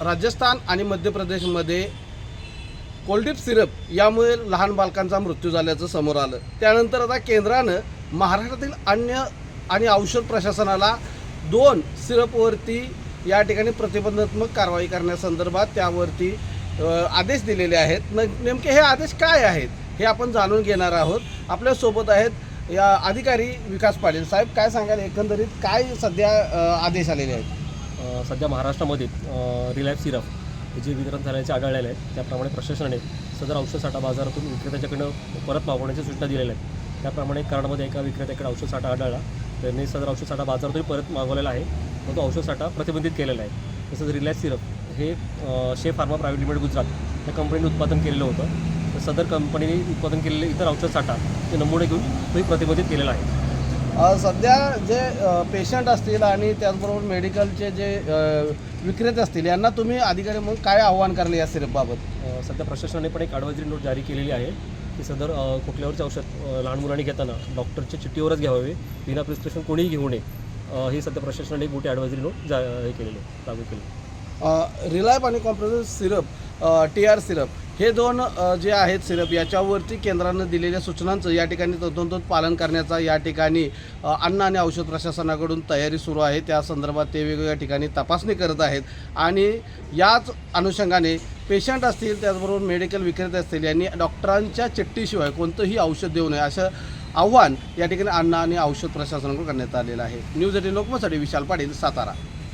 राजस्थान आणि मध्य प्रदेशमध्ये कोल्डिप सिरप यामुळे लहान बालकांचा मृत्यू झाल्याचं समोर आलं. त्यानंतर आता केंद्रानं महाराष्ट्रातील अन्य आणि औषध प्रशासनाला दोन सिरपवरती या ठिकाणी प्रतिबंधात्मक कारवाई करण्यासंदर्भात त्यावरती आदेश दिलेले आहेत. न नेमके हे आदेश काय आहेत हे आपण जाणून घेणार आहोत. आपल्यासोबत आहेत या अधिकारी विकास पाटील साहेब. काय सांगाल? एकंदरीत काय सध्या आदेश आलेले आहेत? सध्या महाराष्ट्रामध्ये रिलायन्स सिरप हे जे वितरण झाल्याचे आढळलेले आहेत त्याप्रमाणे प्रशासनाने सदर औषध साठा बाजारातून विक्रेत्याच्याकडनं परत मागवण्याच्या सूचना दिलेल्या आहेत. त्याप्रमाणे कराडमध्ये एका विक्रेत्याकडे औषधसाठा आढळला. त्यांनी सदर औषधसाठा बाजारातून परत मागवलेला आहे. व तो औषध साठा प्रतिबंधित केलेला आहे. तसंच रिलायन्स सिरप हे शे फार्मा प्रायव्हेट लिमिटेड गुजरात या कंपनीने उत्पादन केलेलं होतं. तर सदर कंपनीने उत्पादन केलेले इतर औषध साठा ते नमुने घेऊन तोही प्रतिबंधित केलेला आहे. सध्या जे पेशंट असतील आणि त्याचबरोबर मेडिकलचे जे विक्रेते असतील यांना तुम्ही अधिकारी म्हणून काय आव्हान करले या सिरपबाबत? सध्या प्रशासनाने पण एक ॲडवायझरी नोट जारी केलेली आहे की सदर अ, खोकल्यावरचे औषध लहान मुलांनी घेताना डॉक्टरच्या चिठ्ठीवरच घ्यावे बिना प्रिस्क्रिप्शन कोणीही घेऊ नये. ही सध्या प्रशासनाने एक मोठी ॲडवायझरी नोट जा हे केलेली आहे लागू केली रिलायप आणि compress syrup T R syrup हे दोन जे आहेत सिरप याच्यावरती केंद्रानं दिलेल्या सूचनांचं या ठिकाणी तंतोतंत पालन करण्याचा या ठिकाणी अन्न आणि औषध प्रशासनाकडून तयारी सुरू आहे. त्या संदर्भात ते वेगवेगळ्या ठिकाणी तपासणी करत आहेत. आणि याच अनुषंगाने पेशंट असतील त्याचबरोबर मेडिकल विक्रेते असतील यांनी डॉक्टरांच्या चिठ्ठीशिवाय कोणतंही औषध देऊ नये असं आव्हान या ठिकाणी अन्न आणि औषध प्रशासनाकडून करण्यात आलेलं आहे. न्यूज एटीन लोकमतसाठी विशाल पाटील सातारा.